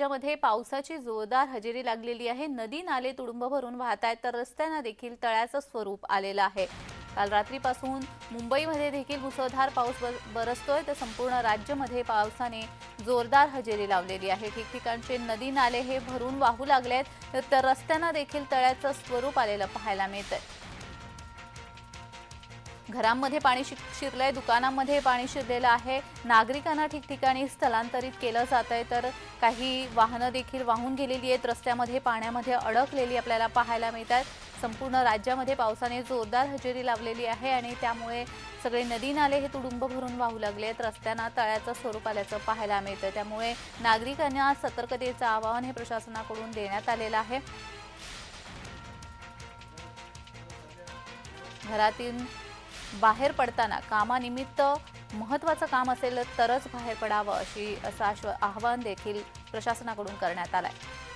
राज्यामध्ये पावसाची जोरदार हजेरी लागलेली आहे. नदी नाले तुडुंब भरून वाहत आहेत तर रस्त्यांना देखील तळ्याचं स्वरूप आलेलं आहे. काल रात्रीपासून मुंबईमध्ये देखील मुसळधार पाऊस बर- बरसतोय तर संपूर्ण राज्यामध्ये पावसाने जोरदार हजेरी लावलेली आहे. ठिकठिकाणचे नदी नाले हे भरून वाहू लागले आहेत तर रस्त्यांना देखील तळ्याचं स्वरूप आलेलं पाहायला मिळतंय. घरांमध्ये पाणी शि- शिरलंय दुकानांमध्ये पाणी शिरलेलं आहे. नागरिकांना ठिकठिकाणी स्थलांतरित केलं जात आहे तर काही वाहनं देखील वाहून गेलेली आहेत. रस्त्यामध्ये पाण्यामध्ये अडकलेली आपल्याला पाहायला मिळतात. संपूर्ण राज्यामध्ये पावसाने जोरदार हजेरी लावलेली आहे आणि त्यामुळे सगळे नदी नाले हे तुडुंब भरून वाहू लागले आहेत. रस्त्यांना तळ्याचं स्वरूप आल्याचं पाहायला मिळतं त्यामुळे नागरिकांना सतर्कतेचं आवाहन हे प्रशासनाकडून देण्यात आलेलं आहे. घरातील बाहेर पडताना कामानिमित्त महत्त्वाचं काम असेल तरच बाहेर पडावं अशी असं आश्व आवाहन देखील प्रशासनाकडून करण्यात आलं आहे